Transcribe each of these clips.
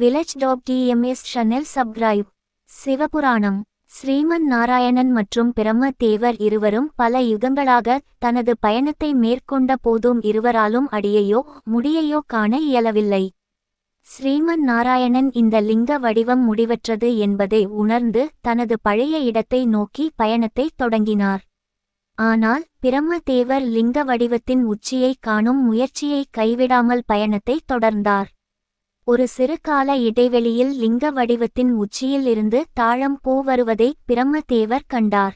Village top TMS channel subscribe Sivapuranam. Sriman Narayanan மற்றும் பிரம்ம தேவர் இருவரும் பல யுகங்களாக தனது பயணத்தை மேற்கொண்ட போதும் இருவராலும் அடியையோ முடியையோ காண இயலவில்லை. ஸ்ரீமன் நாராயணன் இந்த லிங்க வடிவம் முடிவற்றது என்பதை உணர்ந்து தனது பழைய இடத்தை நோக்கி பயணத்தை தொடங்கினார். ஆனால் பிரம்மதேவர் லிங்க வடிவத்தின் உச்சியை காணும் முயற்சியை கைவிடாமல் பயணத்தை தொடர்ந்தார். ஒரு சிறு கால இடைவெளியில் லிங்க வடிவத்தின் உச்சியில் இருந்து தாழம் பூ வருவதை பிரம்மதேவர் கண்டார்.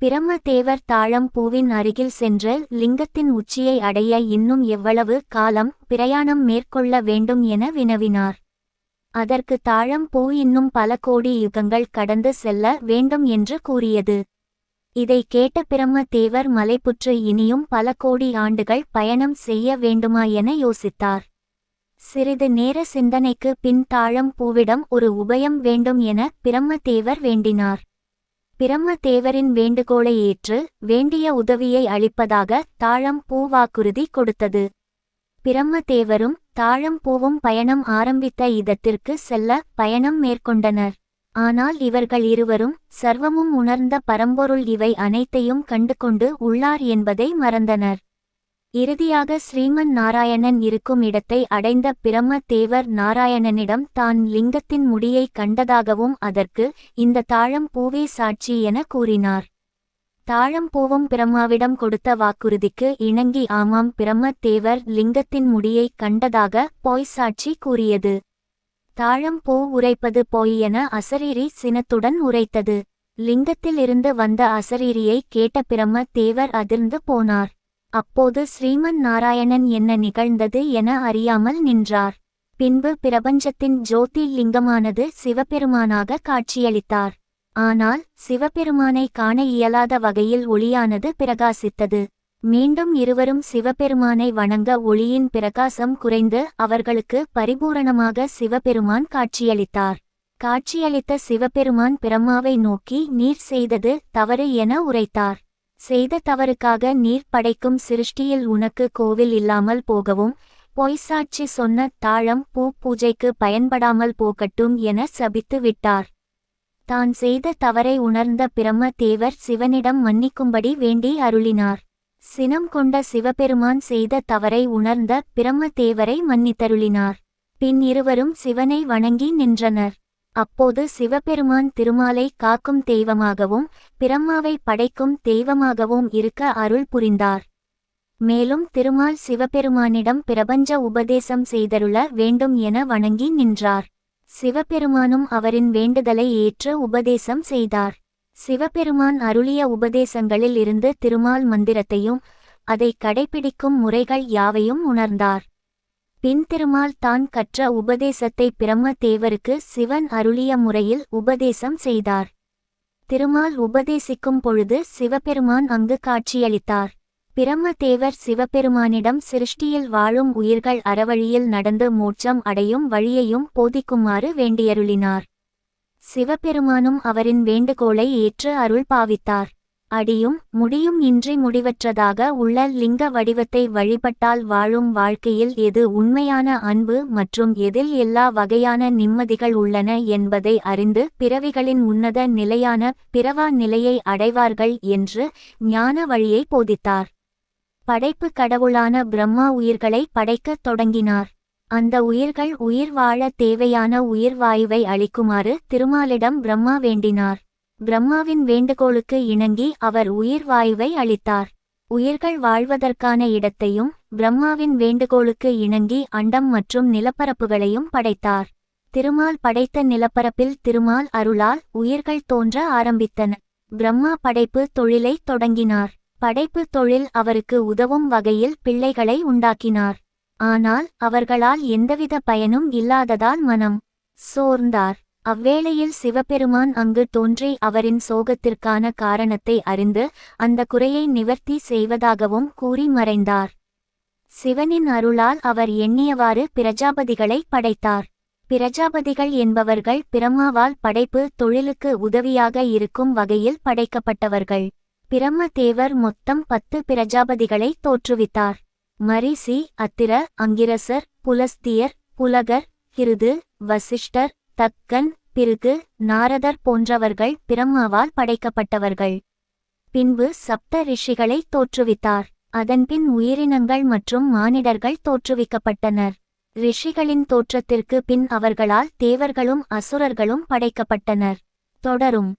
பிரம்மதேவர் தாழம் பூவின் அருகில் சென்று லிங்கத்தின் உச்சியை அடைய இன்னும் எவ்வளவு காலம் பிரயாணம் மேற்கொள்ள வேண்டும் என வினவினார். அதற்கு தாழம் பூ இன்னும் பல கோடி யுகங்கள் கடந்து செல்ல வேண்டும் என்று கூறியது. இதை கேட்ட பிரம்மதேவர் மலைப்புற்று இனியும் பல கோடி ஆண்டுகள் பயணம் செய்ய வேண்டுமா என யோசித்தார். சிறிது நேர சிந்தனைக்கு பின் தாழம் பூவிடம் ஒரு உபயம் வேண்டும் என பிரம்மதேவர் வேண்டினார். பிரம்மதேவரின் வேண்டுகோளை ஏற்று வேண்டிய உதவியை அளிப்பதாக தாழம் பூ வாக்குறுதி கொடுத்தது. பிரம்மதேவரும் தாழம் பூவும் பயணம் ஆரம்பித்த இதத்திற்கு செல்ல பயணம் மேற்கொண்டனர். ஆனால் இவர்கள் இருவரும் சர்வமும் உணர்ந்த பரம்பொருள் இவை அனைத்தையும் கண்டுகொண்டு உள்ளார் என்பதை மறந்தனர். இறுதியாக ஸ்ரீமன் நாராயணன் இருக்கும் இடத்தை அடைந்த பிரம்ம தேவர் நாராயணனிடம் தான் லிங்கத்தின் முடியை கண்டதாகவும் அதற்கு இந்த தாழம் பூவே சாட்சி என கூறினார். தாழம் பூவும் பிரம்மாவிடம் கொடுத்த வாக்குறுதிக்கு இணங்கி ஆமாம் பிரம்ம தேவர் லிங்கத்தின் முடியை கண்டதாக பொய் சாட்சி கூறியது. தாழம் பூ உரைப்பது பொய் என அசரீரி சினத்துடன் உரைத்தது. லிங்கத்திலிருந்து வந்த அசரீரியை கேட்ட பிரம்ம தேவர் அதிர்ந்து போனார். அப்போது ஸ்ரீமன் நாராயணன் என்ன நிகழ்ந்தது என அறியாமல் நின்றார். பின்பு பிரபஞ்சத்தின் ஜோதி லிங்கமானது சிவபெருமானாக காட்சியளித்தார். ஆனால் சிவபெருமானை காண இயலாத வகையில் ஒளியானது பிரகாசித்தது. மீண்டும் இருவரும் சிவபெருமானை வணங்க ஒளியின் பிரகாசம் குறைந்து அவர்களுக்கு பரிபூரணமாக சிவபெருமான் காட்சியளித்தார். காட்சியளித்த சிவபெருமான் பிரம்மாவை நோக்கி நீர் செய்தது தவறு என உரைத்தார். செய்த தவறுக்காக நீர் படைக்கும் சிருஷ்டியில் உனக்கு கோவில் இல்லாமல் போகவும் பொய்சாட்சி சொன்ன தாழம் பூ பூஜைக்கு பயன்படாமல் போகட்டும் என சபித்து விட்டார். தான் செய்த தவறை உணர்ந்த பிரம்ம தேவர் சிவனிடம் மன்னிக்கும்படி வேண்டி அருளினார். சினம் கொண்ட சிவபெருமான் செய்த தவறை உணர்ந்த பிரம்ம தேவரை மன்னித்தருளினார். பின் இருவரும் சிவனை வணங்கி நின்றனர். அப்போது சிவபெருமான் திருமாலை காக்கும் தெய்வமாகவும் பிரம்மாவை படைக்கும் தெய்வமாகவும் இருக்க அருள் புரிந்தார். மேலும் திருமால் சிவபெருமானிடம் பிரபஞ்ச உபதேசம் செய்தருள வேண்டும் என வணங்கி நின்றார். சிவபெருமானும் அவரின் வேண்டுதலை ஏற்று உபதேசம் செய்தார். சிவபெருமான் அருளிய உபதேசங்களில் இருந்து திருமால் மந்திரத்தையும் அதை கடைபிடிக்கும் முறைகள் யாவையும் உணர்ந்தார். பின்திருமால் தான் கற்ற உபதேசத்தை பிரம்ம தேவருக்கு சிவன் அருளிய முறையில் உபதேசம் செய்தார். திருமால் உபதேசிக்கும் பொழுது சிவபெருமான் அங்கு காட்சியளித்தார். பிரம்ம தேவர் சிவபெருமானிடம் சிருஷ்டியில் வாழும் உயிர்கள் அறவழியில் நடந்து மோட்சம் அடையும் வழியையும் போதிக்குமாறு வேண்டியருளினார். சிவபெருமானும் அவரின் வேண்டுகோளை ஏற்று அருள் பாவித்தார். அடியும் முடியும் இன்றி முடிவற்றதாக உள்ள லிங்க வடிவத்தை வழிபட்டால் வாழும் வாழ்க்கையில் எது உண்மையான அன்பு மற்றும் எதில் எல்லா வகையான நிம்மதிகள் உள்ளன என்பதை அறிந்து பிறவிகளின் உன்னத நிலையான பிறவா நிலையை அடைவார்கள் என்று ஞான வழியை போதித்தார். படைப்பு கடவுளான பிரம்மா உயிர்களை படைக்கத் தொடங்கினார். அந்த உயிர்கள் உயிர் வாழ தேவையான உயிர் வாயுவை அளிக்குமாறு திருமாலிடம் பிரம்மா வேண்டினார். பிரம்மாவின் வேண்டுகோளுக்கு இணங்கி அவர் உயிர் வாயுவை அளித்தார். உயிர்கள் வாழ்வதற்கான இடத்தையும் பிரம்மாவின் வேண்டுகோளுக்கு இணங்கி அண்டம் மற்றும் நிலப்பரப்புகளையும் படைத்தார். திருமால் படைத்த நிலப்பரப்பில் திருமால் அருளால் உயிர்கள் தோன்ற ஆரம்பித்தன. பிரம்மா படைப்பு தொழிலை தொடங்கினார். படைப்பு தொழில் அவருக்கு உதவும் வகையில் பிள்ளைகளை உண்டாக்கினார். ஆனால் அவர்களால் எந்தவித பயனும் இல்லாததால் மனம் சோர்ந்தார். அவ்வேளையில் சிவபெருமான் அங்கு தோன்றி அவரின் சோகத்திற்கான காரணத்தை அறிந்து அந்த குறையை நிவர்த்தி செய்வதாகவும் கூறி மறைந்தார். சிவனின் அருளால் அவர் எண்ணியவாறு பிரஜாபதிகளை படைத்தார். பிரஜாபதிகள் என்பவர்கள் பிரம்மாவால் படைப்பு தொழிலுக்கு உதவியாக இருக்கும் வகையில் படைக்கப்பட்டவர்கள். பிரம்ம தேவர் மொத்தம் பத்து பிரஜாபதிகளை தோற்றுவித்தார். மரிசி அத்திர அங்கிரசர் புலஸ்தியர் புலகர் கிருது வசிஷ்டர் தக்கன் பிருகு நாரதர் போன்றவர்கள் பிரம்மாவால் படைக்கப்பட்டவர்கள். பின்பு சப்த ரிஷிகளை தோற்றுவித்தார். அதன்பின் உயிரினங்கள் மற்றும் மானிடர்கள் தோற்றுவிக்கப்பட்டனர். ரிஷிகளின் தோற்றத்திற்கு பின் அவர்களால் தேவர்களும் அசுரர்களும் படைக்கப்பட்டனர். தொடரும்.